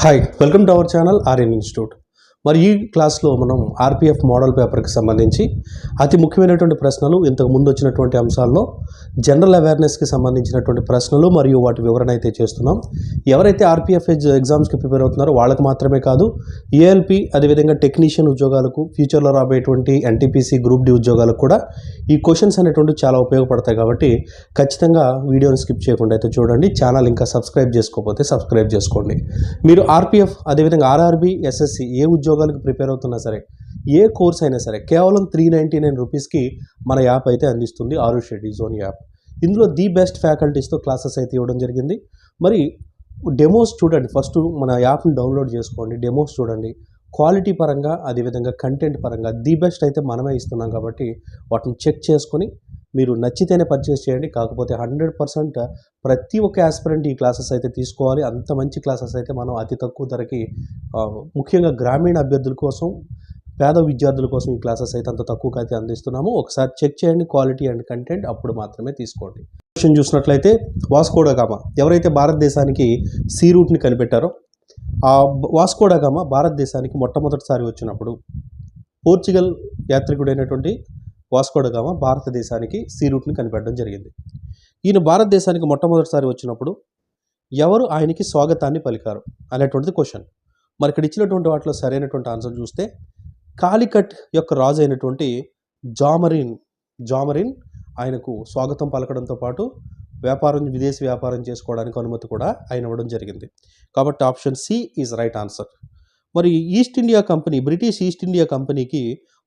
Hi welcome to our channel Aryan institute మరి ఈ క్లాస్లో మనం ఆర్పిఎఫ్ మోడల్ పేపర్కి సంబంధించి అతి ముఖ్యమైనటువంటి ప్రశ్నలు ఇంతకు ముందు వచ్చినటువంటి అంశాల్లో జనరల్ అవేర్నెస్కి సంబంధించినటువంటి ప్రశ్నలు మరియు వాటి వివరణ అయితే చేస్తున్నాం. ఎవరైతే ఆర్పిఎఫ్ ఎగ్జామ్స్కి ప్రిపేర్ అవుతున్నారో వాళ్ళకి మాత్రమే కాదు ఏఎల్పి అదేవిధంగా టెక్నీషియన్ ఉద్యోగాలకు ఫ్యూచర్లో రాబోయేటువంటి ఎన్టీపీసీ గ్రూప్ డి ఉద్యోగాలకు కూడా ఈ క్వశ్చన్స్ అనేటువంటి చాలా ఉపయోగపడతాయి కాబట్టి ఖచ్చితంగా వీడియోని స్కిప్ చేయకుండా అయితే చూడండి. ఛానల్ ఇంకా సబ్స్క్రైబ్ చేసుకోకపోతే సబ్స్క్రైబ్ చేసుకోండి. మీరు ఆర్పిఎఫ్ అదేవిధంగా ఆర్ఆర్బి ఎస్ఎస్సి ఏ ఉద్యోగాలకు ప్రిపేర్ అవుతున్నా సరే ఏ కోర్స్ అయినా సరే కేవలం త్రీ నైంటీ నైన్ రూపీస్కి మన యాప్ అయితే అందిస్తుంది ఆరు షెడ్యూల్ జోన్ యాప్. ఇందులో ది బెస్ట్ ఫ్యాకల్టీస్తో క్లాసెస్ అయితే ఇవ్వడం జరిగింది. మరి డెమోస్ చూడండి ఫస్ట్ మన యాప్ని డౌన్లోడ్ చేసుకోండి డెమోస్ చూడండి. క్వాలిటీ పరంగా అదేవిధంగా కంటెంట్ పరంగా ది బెస్ట్ అయితే మనమే ఇస్తున్నాం కాబట్టి వాటిని చెక్ చేసుకొని మీరు నచ్చితేనే పర్చేస్ చేయండి. కాకపోతే హండ్రెడ్ పర్సెంట్ ప్రతి ఒక్క ఆస్పిరెంట్ ఈ క్లాసెస్ అయితే తీసుకోవాలి. అంత మంచి క్లాసెస్ అయితే మనం అతి తక్కువ ధరకి ముఖ్యంగా గ్రామీణ అభ్యర్థుల కోసం పేద విద్యార్థుల కోసం ఈ క్లాసెస్ అయితే అంత తక్కువకి అయితే అందిస్తున్నాము. ఒకసారి చెక్ చేయండి క్వాలిటీ అండ్ కంటెంట్ అప్పుడు మాత్రమే తీసుకోండి. క్వశ్చన్ చూసినట్లయితే వాస్కోడగామా ఎవరైతే భారతదేశానికి సీ రూట్ని కనిపెట్టారో ఆ వాస్కోడగామా భారతదేశానికి మొట్టమొదటిసారి వచ్చినప్పుడు పోర్చుగల్ యాత్రికుడైనటువంటి వాస్కోడగామ భారతదేశానికి సీ రూట్ని కనిపెట్టడం జరిగింది. ఈయన భారతదేశానికి మొట్టమొదటిసారి వచ్చినప్పుడు ఎవరు ఆయనకి స్వాగతాన్ని పలికారు అనేటువంటిది క్వశ్చన్ మరి ఇక్కడ ఇచ్చినటువంటి వాటిలో సరైనటువంటి ఆన్సర్ చూస్తే కాలికట్ యొక్క రాజు అయినటువంటి జామరిన్ జామరిన్ ఆయనకు స్వాగతం పలకడంతో పాటు వ్యాపారం విదేశీ వ్యాపారం చేసుకోవడానికి అనుమతి కూడా ఆయన ఇవ్వడం జరిగింది. కాబట్టి option C is right answer మరి east India company British east India కంపెనీకి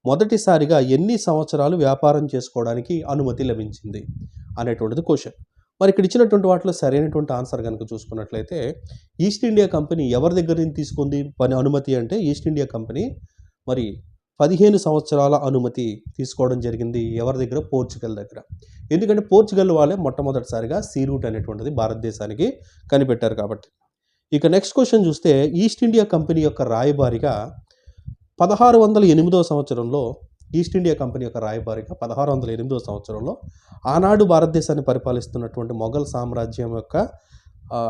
మొదటిసారిగా ఎన్ని సంవత్సరాలు వ్యాపారం చేసుకోవడానికి అనుమతి లభించింది అనేటువంటిది క్వశ్చన్. మరి ఇక్కడ ఇచ్చినటువంటి వాటిలో సరైనటువంటి ఆన్సర్ కనుక చూసుకున్నట్లయితే ఈస్ట్ ఇండియా కంపెనీ ఎవరి దగ్గర నుంచి తీసుకుంది పని అనుమతి అంటే ఈస్ట్ ఇండియా కంపెనీ మరి పదిహేను సంవత్సరాల అనుమతి తీసుకోవడం జరిగింది ఎవరి దగ్గర? పోర్చుగల్ దగ్గర. ఎందుకంటే పోర్చుగల్ వాళ్ళే మొట్టమొదటిసారిగా సీ రూట్ అనేటువంటిది భారతదేశానికి కనిపెట్టారు కాబట్టి. ఇక నెక్స్ట్ క్వశ్చన్ చూస్తే ఈస్ట్ ఇండియా కంపెనీ యొక్క రాయబారిగా పదహారు వందల ఎనిమిదో సంవత్సరంలో ఈస్ట్ ఇండియా కంపెనీ యొక్క రాయబారిగా పదహారు వందల ఎనిమిదో సంవత్సరంలో ఆనాడు భారతదేశాన్ని పరిపాలిస్తున్నటువంటి మొఘల్ సామ్రాజ్యం యొక్క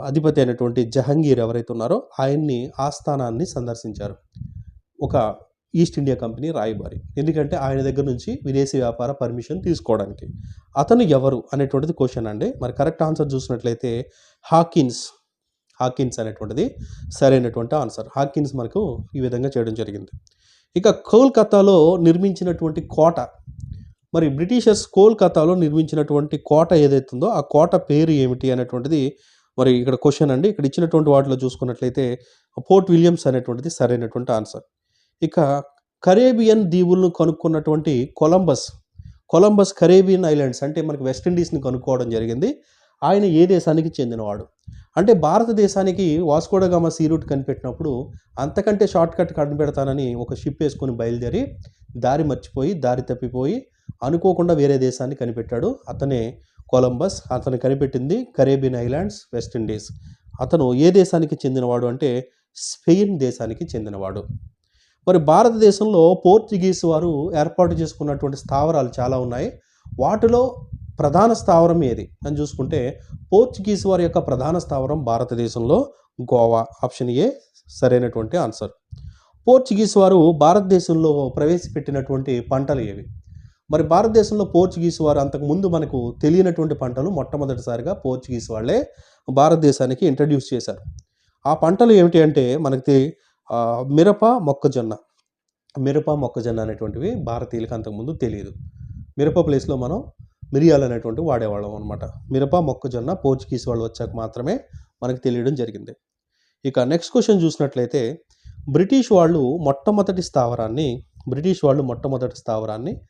అధిపతి అయినటువంటి జహంగీర్ ఎవరైతే ఉన్నారో ఆయన్ని ఆస్థానాన్ని సందర్శించారు. ఒక ఈస్ట్ ఇండియా కంపెనీ రాయబారి. ఎందుకంటే ఆయన దగ్గర నుంచి విదేశీ వ్యాపార పర్మిషన్ తీసుకోవడానికి. అతను ఎవరు అనేటువంటిది క్వశ్చన్ అండి. మరి కరెక్ట్ ఆన్సర్ చూసినట్లయితే హాకిన్స్ హాకిన్స్ అనేటువంటిది సరైనటువంటి ఆన్సర్. హాకిన్స్ మనకు ఈ విధంగా చేయడం జరిగింది. ఇక కోల్కతాలో నిర్మించినటువంటి కోట మరి బ్రిటిషర్స్ కోల్కతాలో నిర్మించినటువంటి కోట ఏదైతుందో ఆ కోట పేరు ఏమిటి అనేటువంటిది మరి ఇక్కడ క్వశ్చన్ అండి. ఇక్కడ ఇచ్చినటువంటి వాటిలో చూసుకున్నట్లయితే పోర్ట్ విలియమ్స్ అనేటువంటిది సరైనటువంటి ఆన్సర్. ఇక కరేబియన్ దీవులను కనుక్కున్నటువంటి కొలంబస్ కొలంబస్ కరేబియన్ ఐలాండ్స్ అంటే మనకి వెస్టిండీస్ని కనుక్కోవడం జరిగింది. ఆయన ఏ దేశానికి చెందినవాడు? అంటే భారతదేశానికి వాస్కోడగామ సీ రూట్ కనిపెట్టినప్పుడు అంతకంటే షార్ట్ కట్ కనిపెడతానని ఒక షిప్ వేసుకొని బయలుదేరి దారి మర్చిపోయి దారి తప్పిపోయి అనుకోకుండా వేరే దేశాన్ని కనిపెట్టాడు. అతనే కొలంబస్ అతను కనిపెట్టింది కరేబియన్ ఐలాండ్స్ వెస్టిండీస్ అతను ఏ దేశానికి చెందినవాడు అంటే స్పెయిన్ దేశానికి చెందినవాడు. మరి భారతదేశంలో పోర్చుగీస్ వారు ఏర్పాటు చేసుకున్నటువంటి స్థావరాలు చాలా ఉన్నాయి. వాటిలో ప్రధాన స్థావరం ఏది అని చూసుకుంటే పోర్చుగీస్ వారి యొక్క ప్రధాన స్థావరం భారతదేశంలో గోవా. ఆప్షన్ ఏ సరైనటువంటి ఆన్సర్. పోర్చుగీస్ వారు భారతదేశంలో ప్రవేశపెట్టినటువంటి పంటలు ఏవి? మరి భారతదేశంలో పోర్చుగీస్ వారు అంతకుముందు మనకు తెలియనటువంటి పంటలు మొట్టమొదటిసారిగా పోర్చుగీస్ వాళ్ళే భారతదేశానికి ఇంట్రడ్యూస్ చేశారు. ఆ పంటలు ఏమిటి అంటే మనకి మిరప మొక్కజొన్న. మిరప మొక్కజొన్న అనేటువంటివి భారతీయులకు అంతకుముందు తెలియదు. మిరప ప్లేస్లో మనం మిరియాలు అనేటువంటివి వాడేవాళ్ళం అనమాట మిరప మొక్కజొన్న పోర్చుగీస్ వాళ్ళు వచ్చాక మాత్రమే మనకు తెలియడం జరిగింది. ఇక నెక్స్ట్ క్వశ్చన్ చూసినట్లయితే బ్రిటిష్ వాళ్ళు మొట్టమొదటి స్థావరాన్ని బ్రిటిష్ వాళ్ళు మొట్టమొదటి స్థావరాన్ని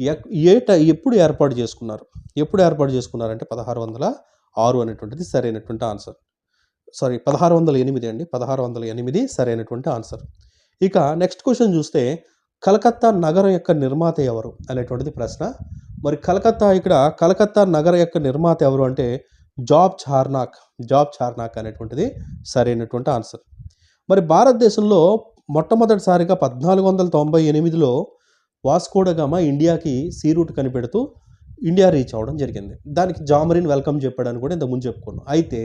ఎక్- ఏట ఎప్పుడు ఏర్పాటు చేసుకున్నారు? ఎప్పుడు ఏర్పాటు చేసుకున్నారంటే పదహారు వందల ఆరు అనేటువంటిది సరైనటువంటి ఆన్సర్. సారీ పదహారు వందల ఎనిమిది అండి. పదహారు వందల ఎనిమిది సరైనటువంటి ఆన్సర్. ఇక నెక్స్ట్ క్వశ్చన్ చూస్తే కలకత్తా నగరం యొక్క నిర్మాత ఎవరు అనేటువంటిది ప్రశ్న మరి కలకత్తా ఇక్కడ కలకత్తా నగర యొక్క నిర్మాత ఎవరు అంటే జాబ్ చార్నాక్ జాబ్ చార్నాక్ అనేటువంటిది సరైనటువంటి ఆన్సర్. మరి భారతదేశంలో మొట్టమొదటిసారిగా పద్నాలుగు వందల తొంభై ఎనిమిదిలో వాస్కోడగామ ఇండియాకి సీ రూట్ కనిపెడుతూ ఇండియా రీచ్ అవ్వడం జరిగింది. దానికి జామరిన్ వెల్కమ్ చెప్పాడని కూడా ఇంతకుముందు చెప్పుకున్నాం. అయితే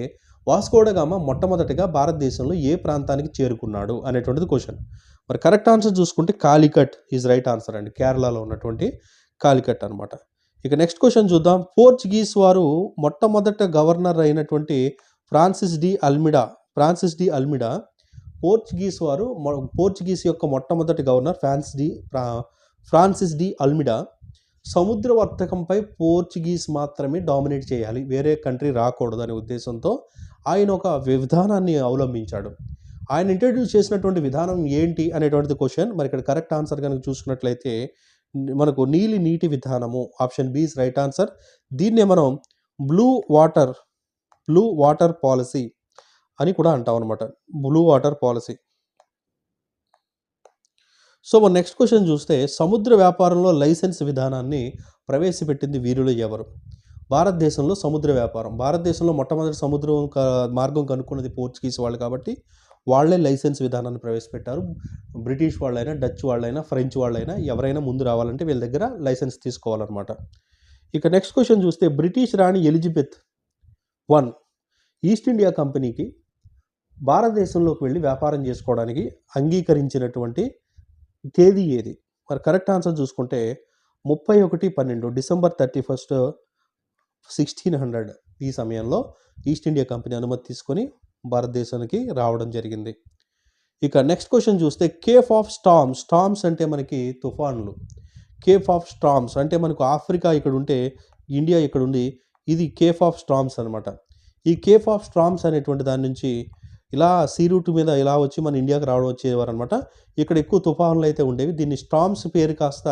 వాస్కోడగామ మొట్టమొదటిగా భారతదేశంలో ఏ ప్రాంతానికి చేరుకున్నాడు అనేటువంటిది క్వశ్చన్. మరి కరెక్ట్ ఆన్సర్ చూసుకుంటే కాలికట్ ఈజ్ రైట్ ఆన్సర్ అండి. కేరళలో ఉన్నటువంటి కాలికట్ అనమాట ఇక నెక్స్ట్ క్వశ్చన్ చూద్దాం. పోర్చుగీస్ వారు మొట్టమొదట గవర్నర్ అయినటువంటి Francis de Almeida Francis de Almeida Portuguese వారు పోర్చుగీస్ యొక్క మొట్టమొదటి governor France de Francis de Almeida. సముద్ర వర్తకంపై పోర్చుగీస్ మాత్రమే డామినేట్ చేయాలి. వేరే కంట్రీ రాకూడదు అనే ఉద్దేశంతో ఆయన ఒక విధానాన్ని అవలంబించాడు. ఆయన ఇంట్రడ్యూస్ చేసినటువంటి విధానం ఏంటి అనేటువంటిది క్వశ్చన్. మరి ఇక్కడ కరెక్ట్ ఆన్సర్ కనుక చూసుకున్నట్లయితే మనకు నీలి నీటి విధానము option B is right answer దీన్నే మనం blue water blue water policy అని కూడా అంటాం అనమాట బ్లూ వాటర్ పాలసీ సో మన నెక్స్ట్ క్వశ్చన్ చూస్తే సముద్ర వ్యాపారంలో లైసెన్స్ విధానాన్ని ప్రవేశపెట్టింది వీరులు ఎవరు? భారతదేశంలో సముద్ర వ్యాపారం. భారతదేశంలో మొట్టమొదటి సముద్రం క- మార్గం కనుక్కున్నది పోర్చుగీస్ వాళ్ళు కాబట్టి వాళ్ళే లైసెన్స్ విధానాన్ని ప్రవేశపెట్టారు. బ్రిటిష్ వాళ్ళైనా డచ్ వాళ్ళైనా ఫ్రెంచ్ వాళ్ళైనా ఎవరైనా ముందు రావాలంటే వీళ్ళ దగ్గర లైసెన్స్ తీసుకోవాలన్నమాట. ఇక నెక్స్ట్ క్వశ్చన్ చూస్తే బ్రిటిష్ రాణి ఎలిజబెత్ వన్ ఈస్ట్ ఇండియా కంపెనీకి భారతదేశంలోకి వెళ్ళి వ్యాపారం చేసుకోవడానికి అంగీకరించినటువంటి తేదీ ఏది? మరి కరెక్ట్ ఆన్సర్ చూసుకుంటే ముప్పై ఒకటి పన్నెండు December thirty first sixteen hundred ఈ సమయంలో ఈస్ట్ ఇండియా కంపెనీ అనుమతి తీసుకొని భారతదేశానికి రావడం జరిగింది. ఇక నెక్స్ట్ క్వశ్చన్ చూస్తే కేఫ్ ఆఫ్ స్టామ్స్ స్టామ్స్ అంటే మనకి తుఫాన్లు. కేఫ్ ఆఫ్ స్టామ్స్ అంటే మనకు ఆఫ్రికా ఇక్కడ ఉంటే ఇండియా ఇక్కడ ఉంది ఇది కేఫ్ ఆఫ్ స్టామ్స్ అనమాట ఈ కేఫ్ ఆఫ్ స్టామ్స్ అనేటువంటి దాని నుంచి ఇలా సీ రూట్ మీద ఇలా వచ్చి మన ఇండియాకి రావడం వచ్చేవారు అనమాట ఇక్కడ ఎక్కువ తుఫాన్లు అయితే ఉండేవి. దీన్ని స్టామ్స్ పేరు కాస్త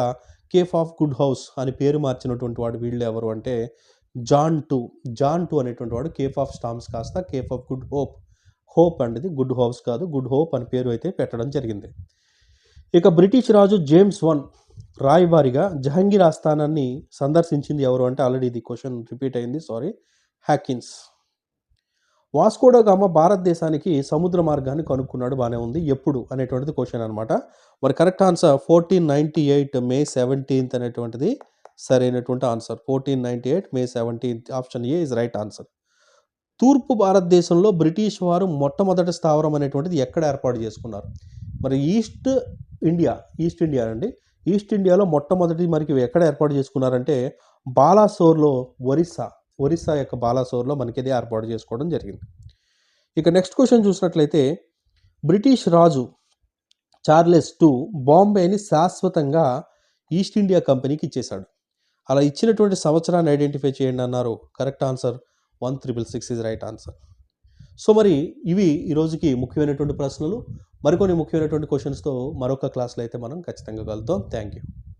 కేఫ్ ఆఫ్ గుడ్ హౌస్ అని పేరు మార్చినటువంటి వాడు వీళ్ళు ఎవరు అంటే జాన్ టూ జాన్ టూ అనేటువంటి వాడు కేఫ్ ఆఫ్ స్టామ్స్ కాస్త cape of good hope. Hope అనేది గుడ్ హోప్స్ కాదు గుడ్ హోప్ అని పేరు అయితే పెట్టడం జరిగింది. ఇక బ్రిటిష్ రాజు జేమ్స్ వన్ రాయబారిగా జహంగీర్ ఆస్థానాన్ని సందర్శించింది ఎవరు అంటే ఆల్రెడీ ఇది క్వశ్చన్ రిపీట్ అయింది sorry Hawkins. Vasco da Gama భారతదేశానికి సముద్ర మార్గాన్ని కనుక్కున్నాడు బాగానే ఉంది ఎప్పుడు అనేటువంటిది క్వశ్చన్ అనమాట మరి correct answer fourteen ninety eight May seventeenth అనేటువంటిది సరైనటువంటి answer. Fourteen ninety eight May seventeenth option A is right answer. తూర్పు భారతదేశంలో బ్రిటిష్ వారు మొట్టమొదటి స్థావరం అనేటువంటిది ఎక్కడ ఏర్పాటు చేసుకున్నారు? మరి ఈస్ట్ ఇండియా ఈస్ట్ ఇండియా అండి. ఈస్ట్ ఇండియాలో మొట్టమొదటి మనకి ఎక్కడ ఏర్పాటు చేసుకున్నారంటే బాలాసోర్లో ఒరిస్సా ఒరిస్సా యొక్క బాలాసోర్లో మనకి ఇది ఏర్పాటు చేసుకోవడం జరిగింది. ఇక నెక్స్ట్ క్వశ్చన్ చూసినట్లయితే బ్రిటిష్ రాజు చార్లెస్ టూ బాంబేని శాశ్వతంగా ఈస్ట్ ఇండియా కంపెనీకి ఇచ్చేశాడు. అలా ఇచ్చినటువంటి సంవత్సరాన్ని ఐడెంటిఫై చేయండి అన్నారు. Correct answer one triple six is right answer. So మరి ఇవి ఈ రోజుకి ముఖ్యమైనటువంటి ప్రశ్నలు. మరికొన్ని ముఖ్యమైనటువంటి క్వశ్చన్స్తో మరొక క్లాస్లో అయితే మనం ఖచ్చితంగా కలుద్దాం. Thank you.